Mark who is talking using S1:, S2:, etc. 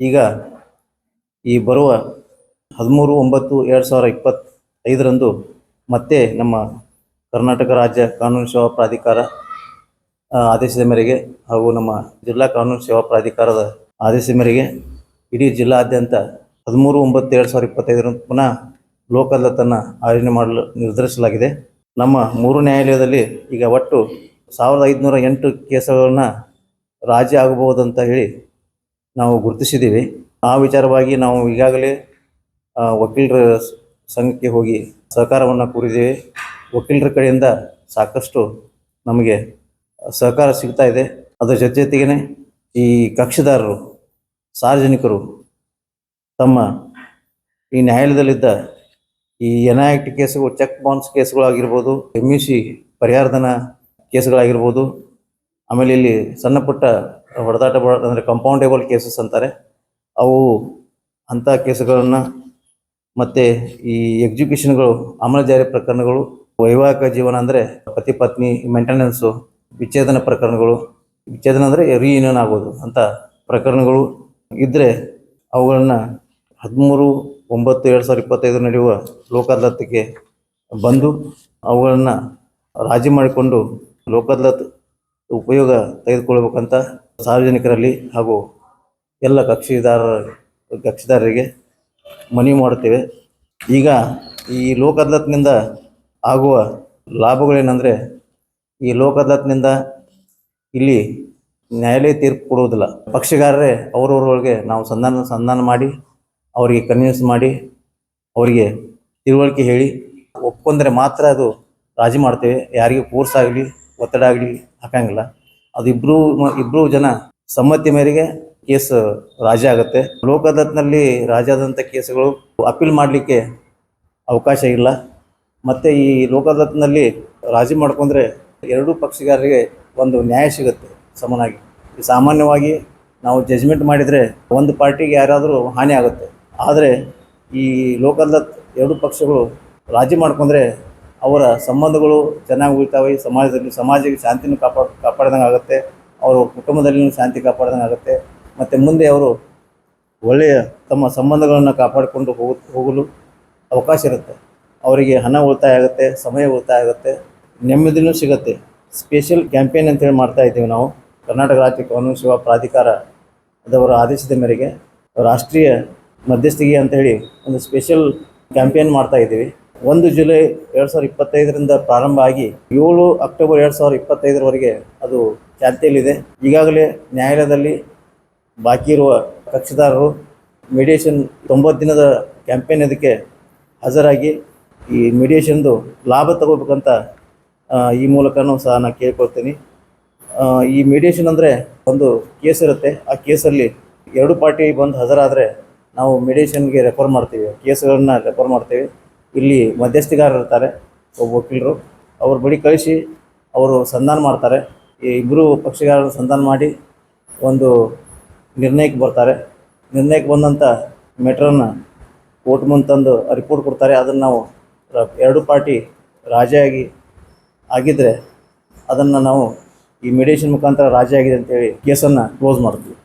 S1: ಈಗ ಈ ಬರುವ ಹದಿಮೂರು, ಒಂಬತ್ತು, ಎರಡು ಸಾವಿರ ಇಪ್ಪತ್ತೈದರಂದು ಮತ್ತೆ ನಮ್ಮ ಕರ್ನಾಟಕ ರಾಜ್ಯ ಕಾನೂನು ಸೇವಾ ಪ್ರಾಧಿಕಾರ ಆದೇಶದ ಮೇರೆಗೆ ಹಾಗೂ ನಮ್ಮ ಜಿಲ್ಲಾ ಕಾನೂನು ಸೇವಾ ಪ್ರಾಧಿಕಾರದ ಆದೇಶದ ಮೇರೆಗೆ ಇಡೀ ಜಿಲ್ಲಾದ್ಯಂತ ಹದಿಮೂರು, ಒಂಬತ್ತು, ಎರಡು ಸಾವಿರದ ಇಪ್ಪತ್ತೈದರಂದು ಪುನಃ ಲೋಕದತ್ತನ್ನು ಆಯೋಜನೆ ಮಾಡಲು ನಿರ್ಧರಿಸಲಾಗಿದೆ. ನಮ್ಮ ಮೂರು ನ್ಯಾಯಾಲಯದಲ್ಲಿ ಈಗ ಒಟ್ಟು ಸಾವಿರದ ಐದುನೂರ ಎಂಟು ಕೇಸುಗಳನ್ನು ರಾಜಿ ಆಗಬಹುದಂತ ಹೇಳಿ ನಾವು ಗುರುತಿಸಿದ್ದೀವಿ. ಆ ವಿಚಾರವಾಗಿ ನಾವು ಈಗಾಗಲೇ ವಕೀಲರ ಸಂಘಕ್ಕೆ ಹೋಗಿ ಸಹಕಾರವನ್ನು ಕೋರಿದ್ದೇವೆ. ವಕೀಲರ ಕಡೆಯಿಂದ ಸಾಕಷ್ಟು ನಮಗೆ ಸಹಕಾರ ಸಿಗ್ತಾ ಇದೆ. ಅದರ ಜೊತೆ ಜೊತೆಗೇ ಈ ಕಕ್ಷಿದಾರರು, ಸಾರ್ವಜನಿಕರು ತಮ್ಮ ಈ ನ್ಯಾಯಾಲಯದಲ್ಲಿದ್ದ ಈ ಎನ್ ಐ ಟಿ ಕೇಸುಗಳು, ಚೆಕ್ ಬೌನ್ಸ್ ಕೇಸ್ಗಳಾಗಿರ್ಬೋದು, ಎಂ ಯು ಸಿ ಪರಿಹಾರಧನ ಕೇಸ್ಗಳಾಗಿರ್ಬೋದು, ಆಮೇಲೆ ಇಲ್ಲಿ ಸಣ್ಣ ಪುಟ್ಟ ಹೊಡೆದಾಟ ಅಂದರೆ ಕಂಪೌಂಡೇಬಲ್ ಕೇಸಸ್ ಅಂತಾರೆ. ಅವು ಅಂಥ ಕೇಸುಗಳನ್ನು ಮತ್ತು ಈ ಎಕ್ಸಿಕ್ಯೂಷನ್ಗಳು ಅಮಲಜಾರಿ ಪ್ರಕರಣಗಳು, ವೈವಾಹಿಕ ಜೀವನ ಅಂದರೆ ಪತಿ ಪತ್ನಿ ಮೆಂಟೆನೆನ್ಸು ವಿಚ್ಛೇದನ ಪ್ರಕರಣಗಳು, ವಿಚ್ಛೇದನ ಅಂದರೆ ರೀಯೂನಿಯನ್ ಆಗೋದು ಅಂತ ಪ್ರಕರಣಗಳು ಇದ್ದರೆ ಅವುಗಳನ್ನು ಹದಿಮೂರು, ಒಂಬತ್ತು, ಎರಡು ಸಾವಿರದ ಇಪ್ಪತ್ತೈದು ನಡೆಯುವ ಲೋಕ ಬಂದು ಅವುಗಳನ್ನು ರಾಜಿ ಮಾಡಿಕೊಂಡು ಲೋಕ ಅದಾಲತ್ ಉಪಯೋಗ ತೆಗೆದುಕೊಳ್ಬೇಕಂತ ಸಾರ್ವಜನಿಕರಲ್ಲಿ ಹಾಗೂ ಎಲ್ಲ ಕಕ್ಷಿದಾರರ ಕಕ್ಷಿದಾರರಿಗೆ ಮನವಿ ಮಾಡುತ್ತೇವೆ. ಈಗ ಈ ಲೋಕ ಅದಾಲತ್ನಿಂದ ಆಗುವ ಲಾಭಗಳೇನೆಂದರೆ, ಈ ಲೋಕ ಇಲ್ಲಿ ನ್ಯಾಯಾಲಯ ತೀರ್ಪು ಕೊಡುವುದಿಲ್ಲ. ಪಕ್ಷಗಾರರೇ ಅವರವರೊಳಗೆ ನಾವು ಸಂಧಾನ ಸಂಧಾನ ಮಾಡಿ, ಅವರಿಗೆ ಕನ್ವಿನ್ಸ್ ಮಾಡಿ, ಅವರಿಗೆ ತಿಳುವಳಿಕೆ ಹೇಳಿ, ಒಪ್ಕೊಂಡ್ರೆ ಮಾತ್ರ ಅದು ರಾಜಿ ಮಾಡ್ತೇವೆ. ಯಾರಿಗೂ ಫೋರ್ಸ್ ಆಗಲಿ, ಒತ್ತಡ ಆಗಲಿ ಹಾಕಂಗಿಲ್ಲ. ಅದು ಇಬ್ರು ಜನ ಸಮ್ಮತಿ ಮೇರೆಗೆ ಕೇಸ್ ರಾಜ ಆಗುತ್ತೆ. ಲೋಕದತ್ನಲ್ಲಿ ಅದಾಲತ್ನಲ್ಲಿ ಕೇಸುಗಳು ಅಪೀಲ್ ಮಾಡಲಿಕ್ಕೆ ಅವಕಾಶ ಇಲ್ಲ. ಮತ್ತು ಈ ಲೋಕದತ್ನಲ್ಲಿ ರಾಜಿ ಮಾಡ್ಕೊಂಡ್ರೆ ಎರಡೂ ಪಕ್ಷಗಾರರಿಗೆ ಒಂದು ನ್ಯಾಯ ಸಿಗುತ್ತೆ ಸಮನಾಗಿ. ಸಾಮಾನ್ಯವಾಗಿ ನಾವು ಜಜ್ಮೆಂಟ್ ಮಾಡಿದರೆ ಒಂದು ಪಾರ್ಟಿಗೆ ಯಾರಾದರೂ ಹಾನಿ ಆಗುತ್ತೆ. ಆದರೆ ಈ ಲೋಕದತ್ ಎರಡೂ ಪಕ್ಷಗಳು ರಾಜಿ ಮಾಡ್ಕೊಂಡ್ರೆ ಅವರ ಸಂಬಂಧಗಳು ಚೆನ್ನಾಗಿ ಉಳಿತಾವೆ ಸಮಾಜದಲ್ಲಿ ಸಮಾಜಕ್ಕೆ ಶಾಂತಿನೂ ಕಾಪಾಡ್, ಕಾಪಾಡ್ದಂಗೆ ಆಗುತ್ತೆ. ಅವರ ಕುಟುಂಬದಲ್ಲಿಯೂ ಶಾಂತಿ ಕಾಪಾಡ್ದಂಗೆ ಆಗುತ್ತೆ. ಮತ್ತು ಮುಂದೆ ಅವರು ಒಳ್ಳೆಯ ತಮ್ಮ ಸಂಬಂಧಗಳನ್ನು ಕಾಪಾಡಿಕೊಂಡು ಹೋಗ, ಹೋಗಲು ಅವಕಾಶ ಇರುತ್ತೆ. ಅವರಿಗೆ ಹಣ ಉಳಿತಾಯ ಆಗುತ್ತೆ, ಸಮಯ ಉಳಿತಾಯ ಆಗುತ್ತೆ. ನೆಮ್ಮದಿನೂ ಸಿಗುತ್ತೆ. ಸ್ಪೆಷಲ್ ಕ್ಯಾಂಪೇನ್ ಅಂತೇಳಿ ಮಾಡ್ತಾ ಇದ್ದೀವಿ ನಾವು. ಕರ್ನಾಟಕ ರಾಜ್ಯ ಕಾನೂನು ಸೇವಾ ಪ್ರಾಧಿಕಾರ ಅದವರ ಆದೇಶದ ಮೇರೆಗೆ ರಾಷ್ಟ್ರೀಯ ಮಧ್ಯಸ್ಥಿಕೆ ಅಂತೇಳಿ ಒಂದು ಸ್ಪೆಷಲ್ ಕ್ಯಾಂಪೇನ್ ಮಾಡ್ತಾ ಇದ್ದೀವಿ. ಒಂದು ಜುಲೈ ಎರಡು ಸಾವಿರದ ಇಪ್ಪತ್ತೈದರಿಂದ ಪ್ರಾರಂಭ ಆಗಿ ಏಳು ಅಕ್ಟೋಬರ್ ಎರಡು ಸಾವಿರದ ಇಪ್ಪತ್ತೈದರವರೆಗೆ ಅದು ಚಾಲ್ತಿಯಲ್ಲಿದೆ. ಈಗಾಗಲೇ ನ್ಯಾಯಾಲಯದಲ್ಲಿ ಬಾಕಿ ಇರುವ ಕಕ್ಷಿದಾರರು ಮೆಡಿಯೇಷನ್ ತೊಂಬತ್ತು ದಿನದ ಕ್ಯಾಂಪೇನ್ ಇದಕ್ಕೆ ಹಾಜರಾಗಿ ಈ ಮೆಡಿಯೇಷನ್ದು ಲಾಭ ತಗೋಬೇಕಂತ ಈ ಮೂಲಕನೂ ಸಹ ನಾನು ಕೇಳ್ಕೊಳ್ತೀನಿ. ಈ ಮೆಡಿಯೇಷನ್ ಅಂದರೆ ಒಂದು ಕೇಸ್ ಇರುತ್ತೆ. ಆ ಕೇಸಲ್ಲಿ ಎರಡು ಪಾರ್ಟಿ ಬಂದು ಹಾಜರಾದರೆ ನಾವು ಮೆಡಿಯೇಷನ್ಗೆ ರೆಫರ್ ಮಾಡ್ತೀವಿ. ಕೇಸ್ಗಳನ್ನ ರೆಫರ್ ಮಾಡ್ತೀವಿ. ಇಲ್ಲಿ ಮಧ್ಯಸ್ಥಿಗಾರರು ಇರ್ತಾರೆ, ಒಬ್ಬ ವಕೀಲರು. ಅವ್ರ ಬಳಿ ಕಳಿಸಿ ಅವರು ಸಂಧಾನ ಮಾಡ್ತಾರೆ. ಈ ಇಬ್ಬರು ಪಕ್ಷಗಾರರು ಸಂಧಾನ ಮಾಡಿ ಒಂದು ನಿರ್ಣಯಕ್ಕೆ ಬರ್ತಾರೆ. ನಿರ್ಣಯಕ್ಕೆ ಬಂದಂಥ ಮೆಟ್ರನ್ನು ಕೋರ್ಟ್ ಮುಂದೆ ತಂದು ರಿಪೋರ್ಟ್ ಕೊಡ್ತಾರೆ. ಅದನ್ನು ನಾವು ಎರಡು ಪಾರ್ಟಿ ರಾಜಿಯಾಗಿ ಆಗಿದ್ದರೆ ಅದನ್ನು ನಾವು ಈ ಮೆಡಿಯೇಷನ್ ಮುಖಾಂತರ ರಾಜಿಯಾಗಿದೆ ಅಂತೇಳಿ ಕೇಸನ್ನು ಕ್ಲೋಸ್ ಮಾಡ್ತೀವಿ.